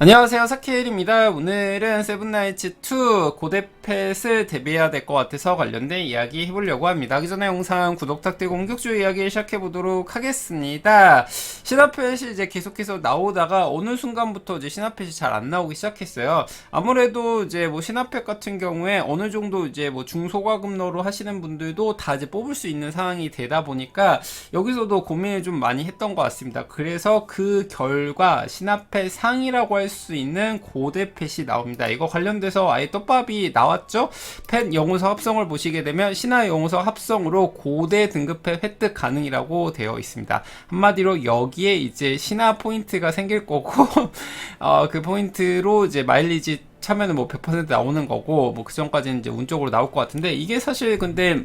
안녕하세요 사케일입니다. 오늘은 세븐나이츠2 고대펫을 대비해야 될 것 같아서 관련된 이야기 해보려고 합니다. 하기 전에 영상 구독 탁되고 공격주 이야기 시작해보도록 하겠습니다. 신화펫이 이제 계속해서 나오다가 어느 순간부터 이제 신화펫이 잘 안 나오기 시작했어요. 아무래도 이제 뭐 신화펫 같은 경우에 어느 정도 이제 뭐 중소과금러로 하시는 분들도 다 이제 뽑을 수 있는 상황이 되다 보니까 여기서도 고민을 좀 많이 했던 것 같습니다. 그래서 그 결과 신화펫 상이라고 할수 있는 고대 펫이 나옵니다. 이거 관련돼서 아예 떡밥이 나왔죠? 펫 영웅서 합성을 보시게 되면 신화 영웅서 합성으로 고대 등급 펫 획득 가능이라고 되어 있습니다. 한마디로 여기에 이제 신화 포인트가 생길 거고 어, 그 포인트로 이제 마일리지 차면은 뭐 100% 나오는 거고 뭐 그 전까지는 이제 운 쪽으로 나올 것 같은데 이게 사실 근데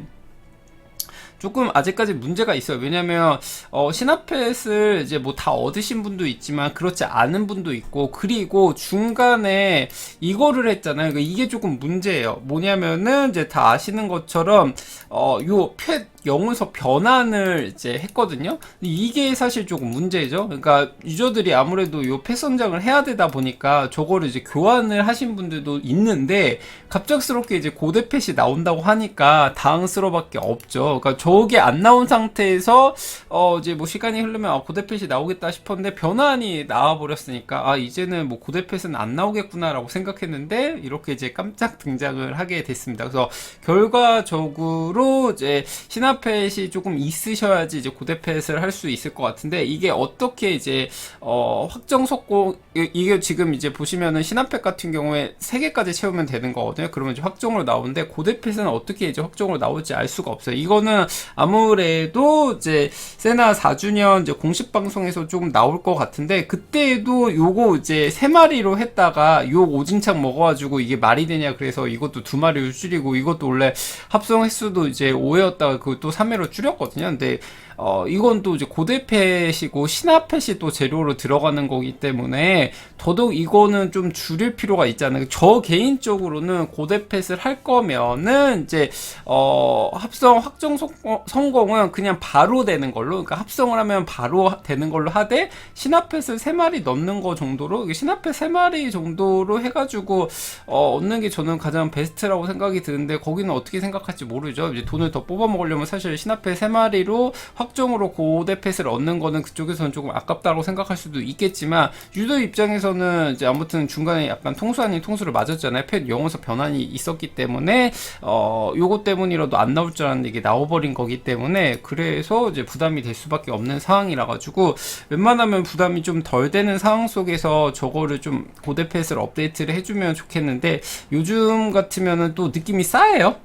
조금 아직까지 문제가 있어요. 왜냐면 어, 신화펫을 이제 뭐 다 얻으신 분도 있지만 그렇지 않은 분도 있고 그리고 중간에 이거를 했잖아요. 그러니까 이게 조금 문제예요. 뭐냐면은 이제 다 아시는 것처럼 어, 요펫 영문서 변환을 이제 했거든요. 이게 사실 조금 문제죠. 그러니까 유저들이 아무래도 요 패선장을 해야 되다 보니까 저거를 이제 교환을 하신 분들도 있는데 갑작스럽게 이제 고대 펫이 나온다고 하니까 당황스러워밖에 없죠. 그러니까 저게 안 나온 상태에서 어 이제 뭐 시간이 흐르면 아, 고대 펫이 나오겠다 싶었는데 변환이 나와 버렸으니까 아 이제는 뭐 고대 펫은 안 나오겠구나라고 생각했는데 이렇게 이제 깜짝 등장을 하게 됐습니다. 그래서 결과적으로 이제 신화 펫이 조금 있으셔야지 이제 고대 펫을 할 수 있을 것 같은데 이게 어떻게 이제 어 확정 속고 이게 지금 이제 보시면은 신화 펫 같은 경우에 3개까지 채우면 되는 거거든요. 그러면 이제 확정으로 나오는데 고대 펫은 어떻게 이제 확정으로 나올지 알 수가 없어요. 이거는 아무래도 이제 세나 4주년 이제 공식 방송에서 조금 나올 것 같은데 그때도 요거 이제 세 마리로 했다가 요 오징창 먹어가지고 이게 말이 되냐 그래서 이것도 두 마리로 줄이고 이것도 원래 합성 횟수도 이제 5회였다가 그것도 3회로 줄였거든요. 근데 어, 이건 또 이제 고대펫이고 신화펫이 또 재료로 들어가는 거기 때문에 더더욱 이거는 좀 줄일 필요가 있잖아요. 저 개인적으로는 고대펫을 할 거면은 이제 어, 합성 확정 성 공, 성공은 그냥 바로 되는 걸로 그러니까 합성을 하면 바로 되는 걸로 하되 신화펫을 3마리 넣는 거 정도로 신화펫 3마리 정도로 해가지고 어, 얻는 게 저는 가장 베스트라고 생각이 드는데 거기는 어떻게 생각할지 모르죠. 이제 돈을 더 뽑아 먹으려면 사실 신화펫 3마리로 확정으로 고대 펫을 얻는 거는 그쪽에서는 조금 아깝다고 생각할 수도 있겠지만 유도 입장에서는 이제 아무튼 중간에 약간 통수 아닌 통수를 맞았잖아요. 펫 영어서 변환이 있었기 때문에 어 요거 때문이라도 안 나올 줄 알았는데 이게 나와버린 거기 때문에 그래서 이제 부담이 될 수밖에 없는 상황이라 가지고 웬만하면 부담이 좀 덜 되는 상황 속에서 저거를 좀 고대 펫을 업데이트를 해주면 좋겠는데 요즘 같으면은 또 느낌이 싸해요.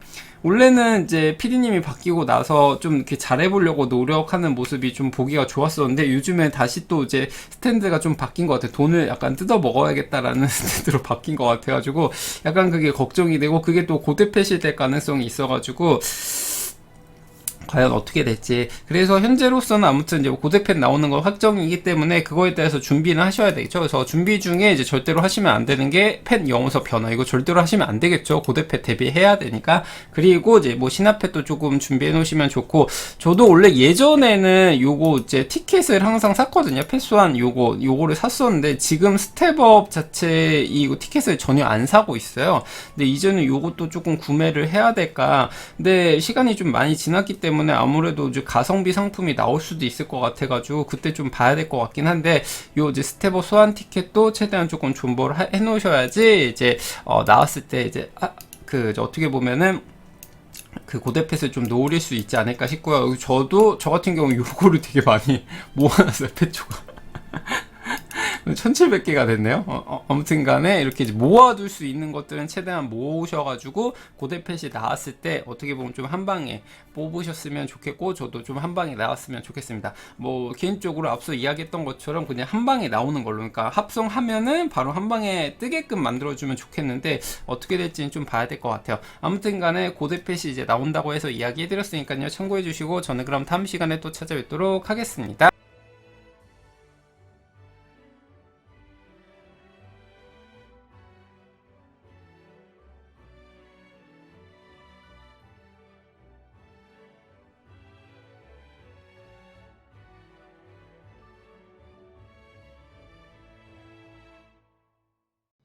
원래는 이제 피디님이 바뀌고 나서 좀 이렇게 잘해보려고 노력하는 모습이 좀 보기가 좋았었는데 요즘에 다시 또 이제 스탠드가 좀 바뀐 것 같아요. 돈을 약간 뜯어 먹어야겠다라는 스탠드로 바뀐 것 같아가지고 약간 그게 걱정이 되고 그게 또 고대 패실 될 가능성이 있어가지고 과연 어떻게 될지. 그래서 현재로서는 아무튼 이제 고대펜 나오는 거 확정이기 때문에 그거에 대해서 준비는 하셔야 되겠죠. 그래서 준비 중에 이제 절대로 하시면 안 되는 게 펜 영어서 변화. 이거 절대로 하시면 안 되겠죠. 고대펜 대비해야 되니까. 그리고 이제 뭐 신화펜도 조금 준비해 놓으시면 좋고, 저도 원래 예전에는 요거 이제 티켓을 항상 샀거든요. 패스한 요거, 요거를 샀었는데 지금 스텝업 자체 이 티켓을 전혀 안 사고 있어요. 근데 이제는 요것도 조금 구매를 해야 될까. 근데 시간이 좀 많이 지났기 때문에 때문에 아무래도 이제 가성비 상품이 나올 수도 있을 것 같아가지고 그때 좀 봐야 될 것 같긴 한데 요 이제 스테버 소환 티켓도 최대한 조금 존버를 해 놓으셔야지 이제 어 나왔을 때 이제 아, 그 어떻게 보면은 그 고대펫을 좀 노릴 수 있지 않을까 싶고요. 저도 저 같은 경우 요거를 되게 많이 모아놨어요. 페초가. 1700개가 됐네요. 어, 어 무튼 간에 이렇게 모아둘 수 있는 것들은 최대한 모으셔가지고 고대펫이 나왔을 때 어떻게 보면 좀 한 방에 뽑으셨으면 좋겠고 저도 좀 한 방에 나왔으면 좋겠습니다. 뭐 개인적으로 앞서 이야기했던 것처럼 그냥 한 방에 나오는 걸로 그러니까 합성하면은 바로 한 방에 뜨게끔 만들어주면 좋겠는데 어떻게 될지는 좀 봐야 될 것 같아요. 아무튼 간에 고대펫이 이제 나온다고 해서 이야기해드렸으니까요. 참고해주시고 저는 그럼 다음 시간에 또 찾아뵙도록 하겠습니다.